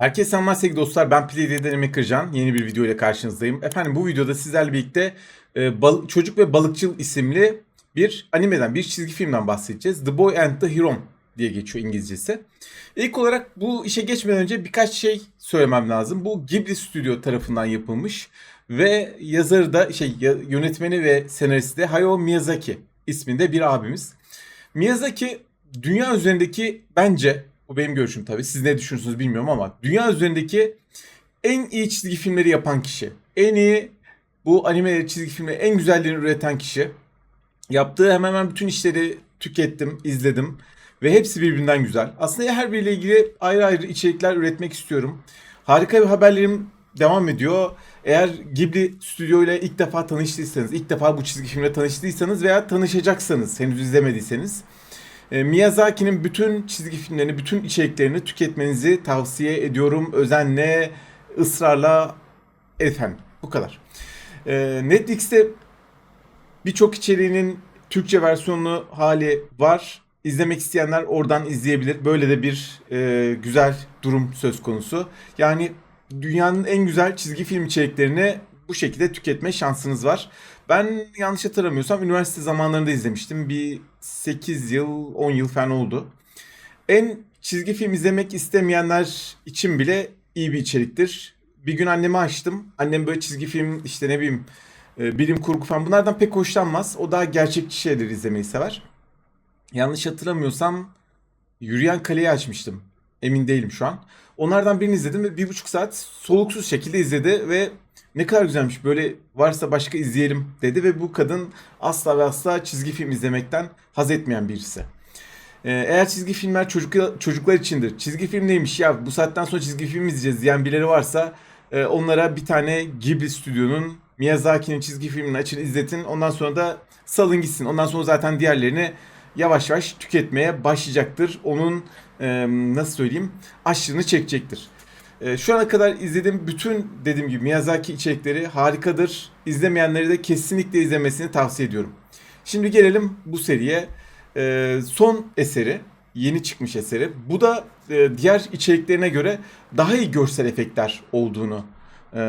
Herkese selamlar sevgili dostlar. Ben Playde'den Emre Kırcan. Yeni bir video ile karşınızdayım. Efendim bu videoda sizlerle birlikte e, Bal- Çocuk ve Balıkçıl isimli bir animeden, bir çizgi filmden bahsedeceğiz. The Boy and the Heron diye geçiyor İngilizcesi. İlk olarak bu işe geçmeden önce birkaç şey söylemem lazım. Bu Ghibli Studio tarafından yapılmış ve yazarı da şey yönetmeni ve senaristi de Hayao Miyazaki isminde bir abimiz. Miyazaki dünya üzerindeki bence bu benim görüşüm tabii. Siz ne düşünürsünüz bilmiyorum ama dünya üzerindeki en iyi çizgi filmleri yapan kişi. En iyi bu anime çizgi filmleri en güzellerini üreten kişi. Yaptığı hemen hemen bütün işleri tükettim, izledim ve hepsi birbirinden güzel. Aslında her biriyle ilgili ayrı ayrı içerikler üretmek istiyorum. Harika bir haberlerim devam ediyor. Eğer Ghibli Stüdyo ile ilk defa tanıştıysanız, ilk defa bu çizgi filmle tanıştıysanız veya tanışacaksanız, henüz izlemediyseniz e, Miyazaki'nin bütün çizgi filmlerini, bütün içeriklerini tüketmenizi tavsiye ediyorum. Özenle, ısrarla efendim. Bu kadar. E, Netflix'te birçok içeriğinin Türkçe versiyonlu hali var. İzlemek isteyenler oradan izleyebilir. Böyle de bir e, güzel durum söz konusu. Yani dünyanın en güzel çizgi film içeriklerini bu şekilde tüketme şansınız var. Ben yanlış hatırlamıyorsam üniversite zamanlarında izlemiştim. Bir 8 yıl, 10 yıl falan oldu. En çizgi film izlemek istemeyenler için bile iyi bir içeriktir. Bir gün annemi açtım. Annem böyle çizgi film işte ne bileyim e, bilim kurgu falan bunlardan pek hoşlanmaz. O daha gerçekçi şeyleri izlemeyi sever. Yanlış hatırlamıyorsam Yürüyen Kaleyi açmıştım. Emin değilim şu an. Onlardan birini izledim ve bir buçuk saat soluksuz şekilde izledi ve ne kadar güzelmiş böyle varsa başka izleyelim dedi ve bu kadın asla ve asla çizgi film izlemekten haz etmeyen birisi. Ee, Eğer çizgi filmler çocuk, çocuklar içindir. Çizgi film neymiş ya bu saatten sonra çizgi film izleyeceğiz diyen birileri varsa e, onlara bir tane Ghibli stüdyonun Miyazaki'nin çizgi filmini açın izletin. Ondan sonra da salın gitsin. Ondan sonra zaten diğerlerini yavaş yavaş tüketmeye başlayacaktır. Onun e, nasıl söyleyeyim aşırını çekecektir. E, şu ana kadar izlediğim bütün dediğim gibi Miyazaki içerikleri harikadır. İzlemeyenleri de kesinlikle izlemesini tavsiye ediyorum. Şimdi gelelim bu seriye. E, son eseri, yeni çıkmış eseri. Bu da e, diğer içeriklerine göre daha iyi görsel efektler olduğunu e,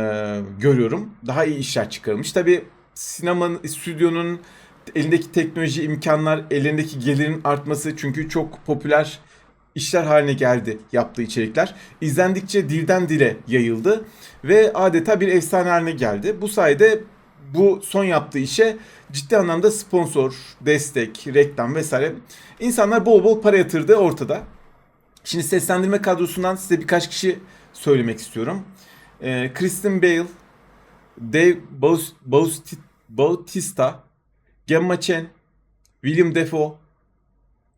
görüyorum. Daha iyi işler çıkarılmış. Tabi sinemanın, stüdyonun elindeki teknoloji imkanlar, elindeki gelirin artması çünkü çok popüler işler haline geldi yaptığı içerikler. İzlendikçe dilden dile yayıldı ve adeta bir efsane haline geldi. Bu sayede bu son yaptığı işe ciddi anlamda sponsor, destek, reklam vesaire insanlar bol bol para yatırdı ortada. Şimdi seslendirme kadrosundan size birkaç kişi söylemek istiyorum. Ee, Kristen Bale, Dave Bautista, Gemma Chen, William Defoe,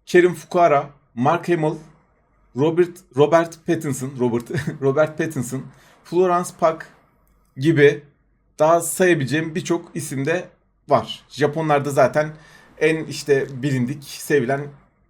Kerim Fukara, Mark Hamill, Robert Robert Pattinson, Robert Robert Pattinson, Florence Pugh gibi daha sayabileceğim birçok isim de var. Japonlarda zaten en işte bilindik, sevilen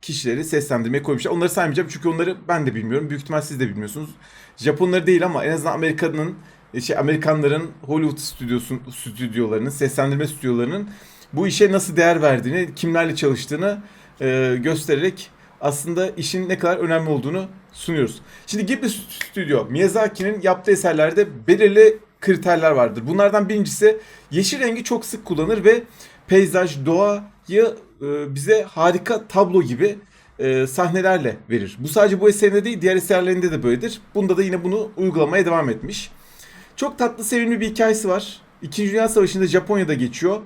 kişileri seslendirmeye koymuşlar. Onları saymayacağım çünkü onları ben de bilmiyorum. Büyük ihtimal siz de bilmiyorsunuz. Japonları değil ama en azından Amerika'nın şey Amerikanların Hollywood stüdyosu, stüdyolarının, seslendirme stüdyolarının bu işe nasıl değer verdiğini, kimlerle çalıştığını e, göstererek aslında işin ne kadar önemli olduğunu sunuyoruz. Şimdi Ghibli Stüdyo, Miyazaki'nin yaptığı eserlerde belirli kriterler vardır. Bunlardan birincisi yeşil rengi çok sık kullanır ve peyzaj, doğayı e, bize harika tablo gibi e, sahnelerle verir. Bu sadece bu eserinde değil, diğer eserlerinde de böyledir. Bunda da yine bunu uygulamaya devam etmiş. Çok tatlı, sevimli bir hikayesi var. İkinci Dünya Savaşı'nda Japonya'da geçiyor.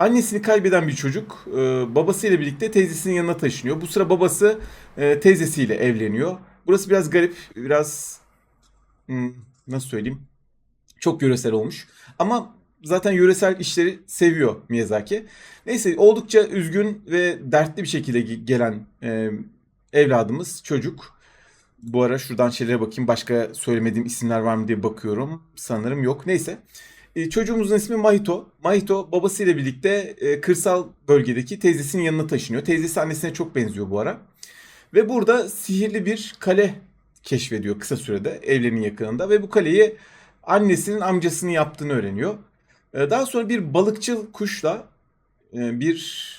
Annesini kaybeden bir çocuk e, babasıyla birlikte teyzesinin yanına taşınıyor. Bu sıra babası e, teyzesiyle evleniyor. Burası biraz garip, biraz hmm, nasıl söyleyeyim? Çok yöresel olmuş. Ama zaten yöresel işleri seviyor Miyazaki. Neyse oldukça üzgün ve dertli bir şekilde ge- gelen e, evladımız çocuk. Bu ara şuradan şeylere bakayım. Başka söylemediğim isimler var mı diye bakıyorum. Sanırım yok. Neyse. E, çocuğumuzun ismi Mahito. Mahito babasıyla birlikte e, kırsal bölgedeki teyzesinin yanına taşınıyor. Teyzesi annesine çok benziyor bu ara. Ve burada sihirli bir kale keşfediyor kısa sürede evlerinin yakınında. Ve bu kaleyi annesinin amcasının yaptığını öğreniyor. E, daha sonra bir balıkçıl kuşla e, bir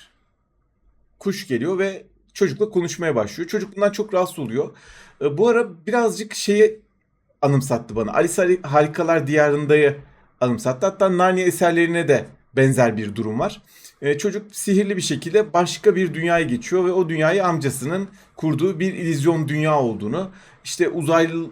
kuş geliyor ve çocukla konuşmaya başlıyor. Çocuk bundan çok rahatsız oluyor. E, bu ara birazcık şeye anımsattı bana. Alice Har- Harikalar Diyarında'yı anımsattı. Hatta Narnia eserlerine de benzer bir durum var. E, çocuk sihirli bir şekilde başka bir dünyaya geçiyor ve o dünyayı amcasının kurduğu bir illüzyon dünya olduğunu, işte uzaylı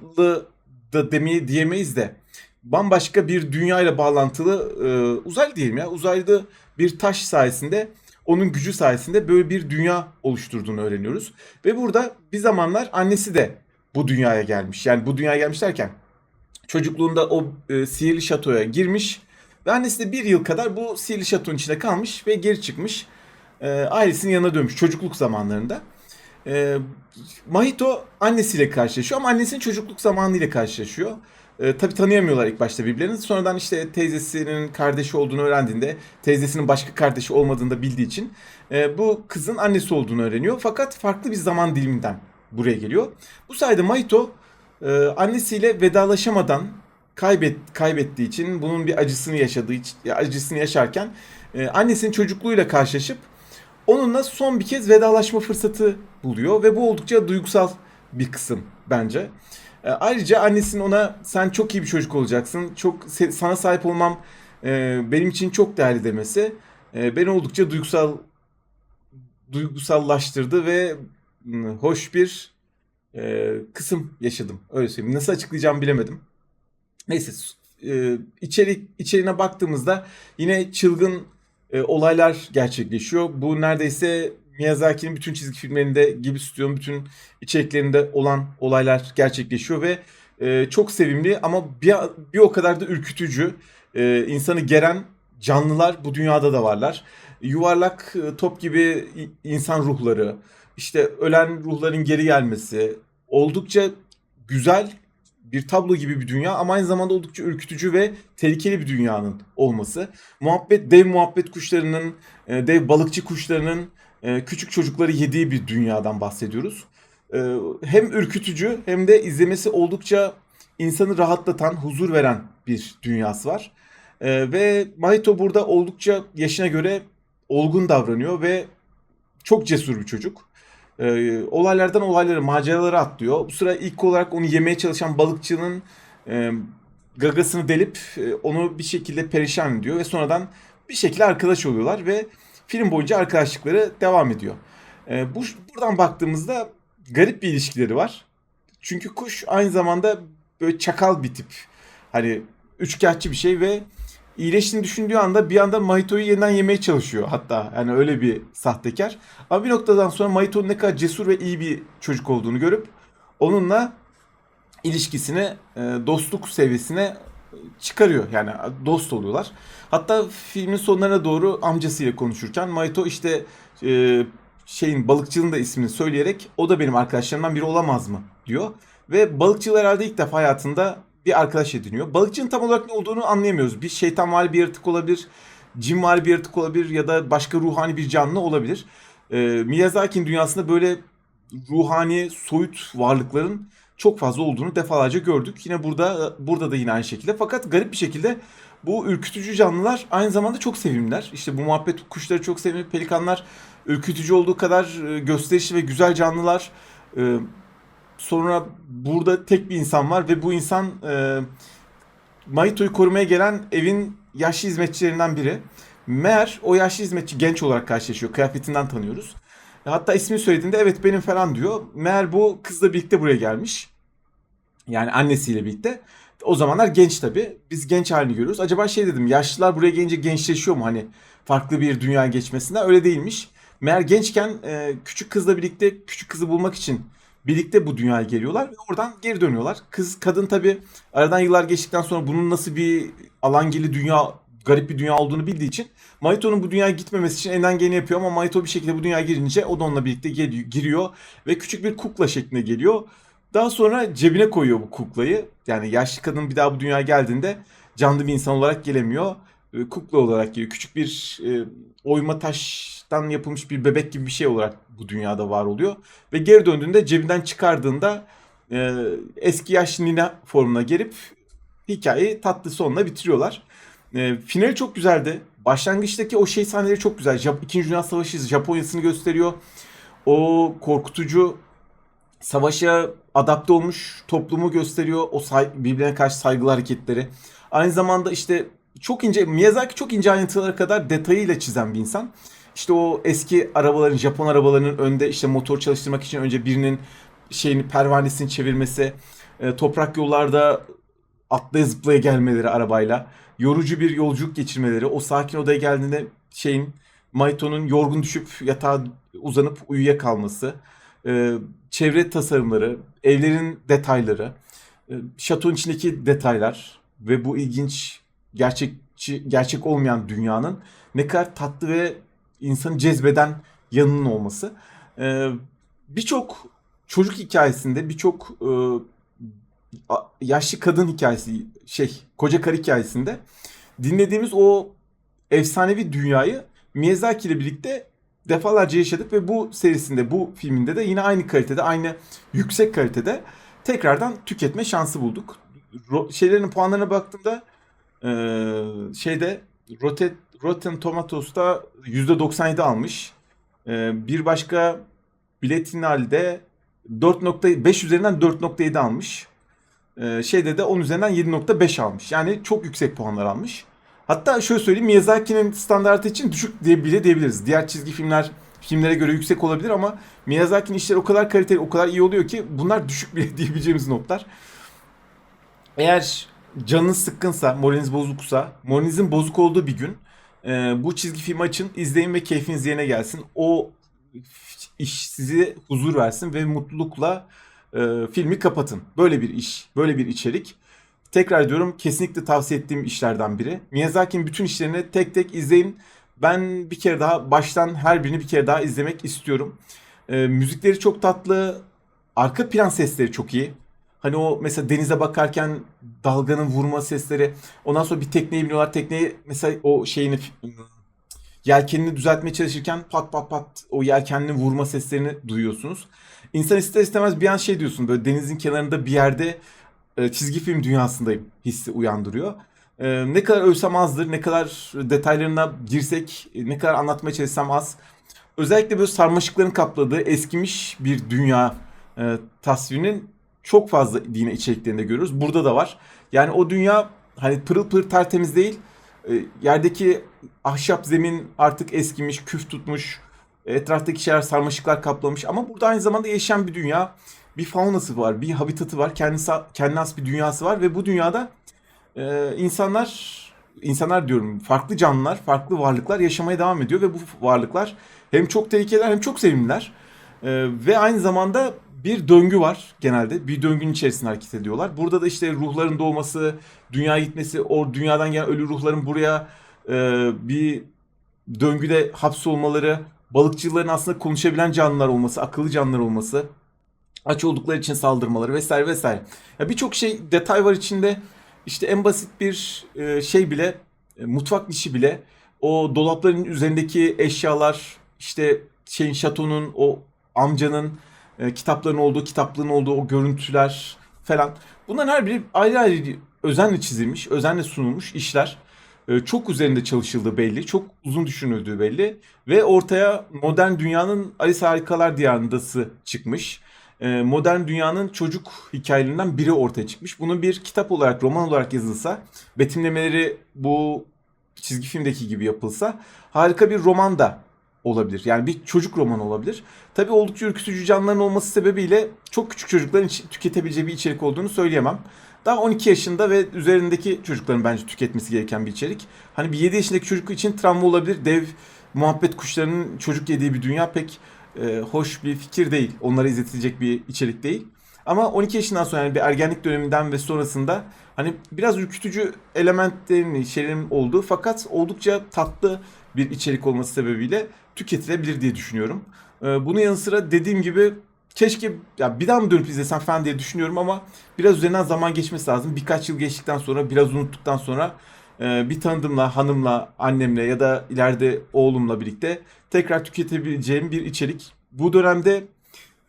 da demeye diyemeyiz de bambaşka bir dünyayla bağlantılı e, uzaylı diyelim ya uzaylı bir taş sayesinde onun gücü sayesinde böyle bir dünya oluşturduğunu öğreniyoruz. Ve burada bir zamanlar annesi de bu dünyaya gelmiş. Yani bu dünyaya gelmiş derken çocukluğunda o e, sihirli şatoya girmiş ve annesi de bir yıl kadar bu sihirli şatonun içinde kalmış ve geri çıkmış. E, ailesinin yanına dönmüş çocukluk zamanlarında. E, Mahito annesiyle karşılaşıyor ama annesinin çocukluk zamanıyla karşılaşıyor. E, tabii tanıyamıyorlar ilk başta birbirlerini. Sonradan işte teyzesinin kardeşi olduğunu öğrendiğinde, teyzesinin başka kardeşi olmadığını da bildiği için e, bu kızın annesi olduğunu öğreniyor. Fakat farklı bir zaman diliminden buraya geliyor. Bu sayede Mahito e, annesiyle vedalaşamadan kaybet kaybettiği için bunun bir acısını yaşadığı için acısını yaşarken e, annesinin çocukluğuyla karşılaşıp onunla son bir kez vedalaşma fırsatı buluyor ve bu oldukça duygusal bir kısım bence. E, ayrıca annesinin ona sen çok iyi bir çocuk olacaksın, çok sana sahip olmam e, benim için çok değerli demesi e, beni oldukça duygusal duygusallaştırdı ve mm, hoş bir e, kısım yaşadım. Öyle söyleyeyim. Nasıl açıklayacağımı bilemedim. Neyse e, içerik içeriğine baktığımızda yine çılgın e, olaylar gerçekleşiyor. Bu neredeyse Miyazaki'nin bütün çizgi filmlerinde gibi stüdyonun bütün içeriklerinde olan olaylar gerçekleşiyor ve e, çok sevimli ama bir, bir o kadar da ürkütücü, e, insanı geren canlılar bu dünyada da varlar. Yuvarlak e, top gibi insan ruhları, işte ölen ruhların geri gelmesi, oldukça güzel bir tablo gibi bir dünya ama aynı zamanda oldukça ürkütücü ve tehlikeli bir dünyanın olması. Muhabbet, dev muhabbet kuşlarının, e, dev balıkçı kuşlarının e, küçük çocukları yediği bir dünyadan bahsediyoruz. E, Hem ürkütücü hem de izlemesi oldukça insanı rahatlatan, huzur veren bir dünyası var. Ve Mahito burada oldukça yaşına göre olgun davranıyor ve çok cesur bir çocuk. Ee, olaylardan olaylara, maceralara atlıyor. Bu sıra ilk olarak onu yemeye çalışan balıkçının e, gagasını delip e, onu bir şekilde perişan ediyor ve sonradan bir şekilde arkadaş oluyorlar ve film boyunca arkadaşlıkları devam ediyor. E, bu buradan baktığımızda garip bir ilişkileri var. Çünkü kuş aynı zamanda böyle çakal bir tip. Hani üçkağıtçı bir şey ve iyileştiğini düşündüğü anda bir anda Mahito'yu yeniden yemeye çalışıyor hatta. Yani öyle bir sahtekar. Ama bir noktadan sonra Mahito'nun ne kadar cesur ve iyi bir çocuk olduğunu görüp onunla ilişkisini e, dostluk seviyesine çıkarıyor. Yani dost oluyorlar. Hatta filmin sonlarına doğru amcasıyla konuşurken Mahito işte e, şeyin balıkçının da ismini söyleyerek o da benim arkadaşlarımdan biri olamaz mı diyor. Ve balıkçı herhalde ilk defa hayatında bir arkadaş ediniyor. Balıkçının tam olarak ne olduğunu anlayamıyoruz. Bir şeytanvari bir yaratık olabilir, cinvari bir yaratık olabilir ya da başka ruhani bir canlı olabilir. Ee, Miyazaki'nin dünyasında böyle ruhani, soyut varlıkların çok fazla olduğunu defalarca gördük. Yine burada burada da yine aynı şekilde. Fakat garip bir şekilde bu ürkütücü canlılar aynı zamanda çok sevimliler. İşte bu muhabbet kuşları çok sevimli. Pelikanlar ürkütücü olduğu kadar e, gösterişli ve güzel canlılar. Sonra burada tek bir insan var ve bu insan e, Mahito'yu korumaya gelen evin yaşlı hizmetçilerinden biri. Meğer o yaşlı hizmetçi genç olarak karşılaşıyor. Kıyafetinden tanıyoruz. Hatta ismini söylediğinde evet benim falan diyor. Meğer bu kızla birlikte buraya gelmiş. Yani annesiyle birlikte. O zamanlar genç tabii. Biz genç halini görüyoruz. Acaba şey dedim yaşlılar buraya gelince gençleşiyor mu? Hani farklı bir dünya geçmesinden öyle değilmiş. Meğer gençken e, küçük kızla birlikte küçük kızı bulmak için birlikte bu dünyaya geliyorlar ve oradan geri dönüyorlar. Kız kadın tabii aradan yıllar geçtikten sonra bunun nasıl bir alangili dünya garip bir dünya olduğunu bildiği için Mahito'nun bu dünyaya gitmemesi için elinden geleni yapıyor ama Mahito bir şekilde bu dünyaya girince o da onunla birlikte geliyor, giriyor ve küçük bir kukla şeklinde geliyor. Daha sonra cebine koyuyor bu kuklayı. Yani yaşlı kadın bir daha bu dünyaya geldiğinde canlı bir insan olarak gelemiyor. E, Kukla olarak geliyor. Küçük bir e, oyma taştan yapılmış bir bebek gibi bir şey olarak bu dünyada var oluyor. Ve geri döndüğünde cebinden çıkardığında e, eski yaşlı nine formuna gelip hikayeyi tatlı sonla bitiriyorlar. E, finali çok güzeldi. Başlangıçtaki o şey sahneleri çok güzel. Jap- İkinci Dünya Savaşı Japonya'sını gösteriyor. O korkutucu savaşa adapte olmuş toplumu gösteriyor. O birbirine karşı saygılı hareketleri. Aynı zamanda işte çok ince Miyazaki çok ince ayrıntılara kadar detayıyla çizen bir insan. İşte o eski arabaların, Japon arabalarının önde işte motor çalıştırmak için önce birinin şeyini pervanesini çevirmesi, e, toprak yollarda atlaya zıplaya gelmeleri arabayla, yorucu bir yolculuk geçirmeleri, o sakin odaya geldiğinde şeyin Maito'nun yorgun düşüp yatağa uzanıp uyuyakalması, e, çevre tasarımları, evlerin detayları, e, şatonun içindeki detaylar ve bu ilginç gerçekçi gerçek olmayan dünyanın ne kadar tatlı ve insanı cezbeden yanının olması. E, birçok çocuk hikayesinde, birçok e, yaşlı kadın hikayesi, şey, koca karı hikayesinde dinlediğimiz o efsanevi dünyayı Miyazaki ile birlikte defalarca yaşadık ve bu serisinde, bu filminde de yine aynı kalitede, aynı yüksek kalitede tekrardan tüketme şansı bulduk. Ro- şeylerin puanlarına baktığımda eee, şeyde Rotten, Rotten Tomatoes'ta %97 almış. Eee, bir başka Biletinal'de 4.5 üzerinden 4.7 almış. Eee, şeyde de 10 üzerinden 7.5 almış. Yani çok yüksek puanlar almış. Hatta şöyle söyleyeyim Miyazaki'nin standartı için düşük diye bile diyebiliriz. Diğer çizgi filmler filmlere göre yüksek olabilir ama Miyazaki'nin işleri o kadar kaliteli, o kadar iyi oluyor ki bunlar düşük bile diyebileceğimiz notlar. Eğer canınız sıkkınsa, moraliniz bozuksa, moralinizin bozuk olduğu bir gün e, bu çizgi filmi açın, izleyin ve keyfiniz yerine gelsin. O iş size huzur versin ve mutlulukla e, filmi kapatın. Böyle bir iş, böyle bir içerik. Tekrar diyorum kesinlikle tavsiye ettiğim işlerden biri. Miyazaki'nin bütün işlerini tek tek izleyin. Ben bir kere daha baştan her birini bir kere daha izlemek istiyorum. E, müzikleri çok tatlı. Arka plan sesleri çok iyi. Hani o mesela denize bakarken dalganın vurma sesleri. Ondan sonra bir tekneye biniyorlar. Tekneyi mesela o şeyini yelkenini düzeltmeye çalışırken pat pat pat o yelkeninin vurma seslerini duyuyorsunuz. İnsan ister istemez bir an şey diyorsun böyle denizin kenarında bir yerde e, çizgi film dünyasındayım hissi uyandırıyor. E, ne kadar ölsem azdır, ne kadar detaylarına girsek, e, ne kadar anlatmaya çalışsam az. Özellikle böyle sarmaşıkların kapladığı eskimiş bir dünya tasvirinin çok fazla yine içeriklerinde görüyoruz. Burada da var. Yani o dünya hani pırıl pırıl tertemiz değil. E, yerdeki ahşap zemin artık eskimiş, küf tutmuş. Etraftaki şeyler sarmaşıklar kaplamış. Ama burada aynı zamanda yaşayan bir dünya. Bir faunası var, bir habitatı var. Kendisi, kendine has bir dünyası var. Ve bu dünyada e, insanlar, insanlar diyorum farklı canlılar, farklı varlıklar yaşamaya devam ediyor. Ve bu varlıklar hem çok tehlikeliler hem çok sevimliler. E, ve aynı zamanda bir döngü var genelde. Bir döngünün içerisinde hareket ediyorlar. Burada da işte ruhların doğması, dünyaya gitmesi, o dünyadan gelen ölü ruhların buraya e, bir döngüde hapsolmaları, balıkçıların aslında konuşabilen canlılar olması, akıllı canlılar olması, aç oldukları için saldırmaları vesaire vesaire. Ya birçok şey detay var içinde. İşte en basit bir e, şey bile, e, mutfak işi bile, o dolapların üzerindeki eşyalar, işte şeyin şatonun, o amcanın e, kitapların olduğu, kitaplığın olduğu o görüntüler falan. Bunların her biri ayrı ayrı özenle çizilmiş, özenle sunulmuş işler. E, çok üzerinde çalışıldığı belli, çok uzun düşünüldüğü belli ve ortaya modern dünyanın Alice Harikalar Diyarındası çıkmış. E, modern dünyanın çocuk hikayelerinden biri ortaya çıkmış. Bunu bir kitap olarak, roman olarak yazılsa, betimlemeleri bu çizgi filmdeki gibi yapılsa harika bir roman da olabilir. Yani bir çocuk romanı olabilir. Tabii oldukça ürkütücü canlıların olması sebebiyle çok küçük çocukların tüketebileceği bir içerik olduğunu söyleyemem. Daha 12 yaşında ve üzerindeki çocukların bence tüketmesi gereken bir içerik. Hani bir 7 yaşındaki çocuk için travma olabilir. Dev muhabbet kuşlarının çocuk yediği bir dünya pek e, hoş bir fikir değil. Onlara izletilecek bir içerik değil. Ama 12 yaşından sonra yani bir ergenlik döneminden ve sonrasında hani biraz ürkütücü elementlerin, şeylerin olduğu fakat oldukça tatlı bir içerik olması sebebiyle tüketilebilir diye düşünüyorum. Ee, bunun yanı sıra dediğim gibi keşke ya bir daha mı dönüp izlesem falan diye düşünüyorum ama biraz üzerinden zaman geçmesi lazım. Birkaç yıl geçtikten sonra biraz unuttuktan sonra e, bir tanıdığımla, hanımla, annemle ya da ileride oğlumla birlikte tekrar tüketebileceğim bir içerik. Bu dönemde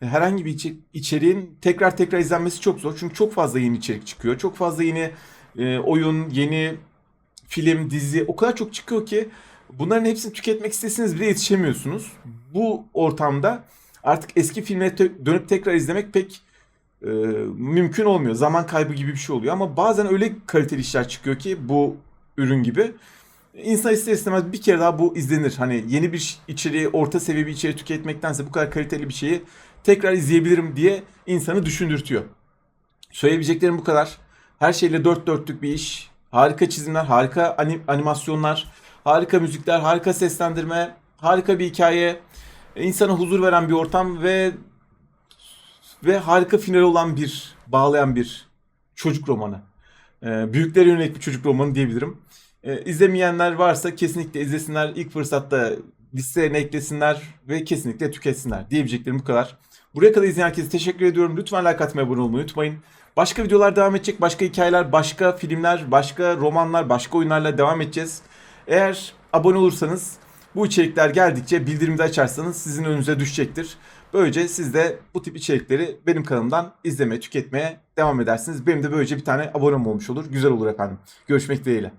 herhangi bir içe- içeriğin tekrar tekrar izlenmesi çok zor. Çünkü çok fazla yeni içerik çıkıyor. Çok fazla yeni e, oyun, yeni film, dizi o kadar çok çıkıyor ki bunların hepsini tüketmek isteseniz bile yetişemiyorsunuz. Bu ortamda artık eski filmleri te- dönüp tekrar izlemek pek e, mümkün olmuyor. Zaman kaybı gibi bir şey oluyor ama bazen öyle kaliteli işler çıkıyor ki bu ürün gibi. İnsan ister istemez bir kere daha bu izlenir. Hani yeni bir içeriği, orta seviye bir içeriği tüketmektense bu kadar kaliteli bir şeyi tekrar izleyebilirim diye insanı düşündürtüyor. Söyleyebileceklerim bu kadar. Her şeyle dört dörtlük bir iş. Harika çizimler, harika anim- animasyonlar, harika müzikler, harika seslendirme, harika bir hikaye, insana huzur veren bir ortam ve ve harika finali olan bir, bağlayan bir çocuk romanı. Ee, büyüklere yönelik bir çocuk romanı diyebilirim. Ee, izlemeyenler varsa kesinlikle izlesinler. İlk fırsatta listelerine eklesinler ve kesinlikle tüketsinler. Diyebileceklerim bu kadar. Buraya kadar izleyen herkese teşekkür ediyorum. Lütfen like atmayı, abone olmayı unutmayın. Başka videolar devam edecek. Başka hikayeler, başka filmler, başka romanlar, başka oyunlarla devam edeceğiz. Eğer abone olursanız bu içerikler geldikçe bildirimi de açarsanız sizin önünüze düşecektir. Böylece siz de bu tip içerikleri benim kanalımdan izlemeye, tüketmeye devam edersiniz. Benim de böylece bir tane abonem olmuş olur. Güzel olur efendim. Görüşmek dileğiyle.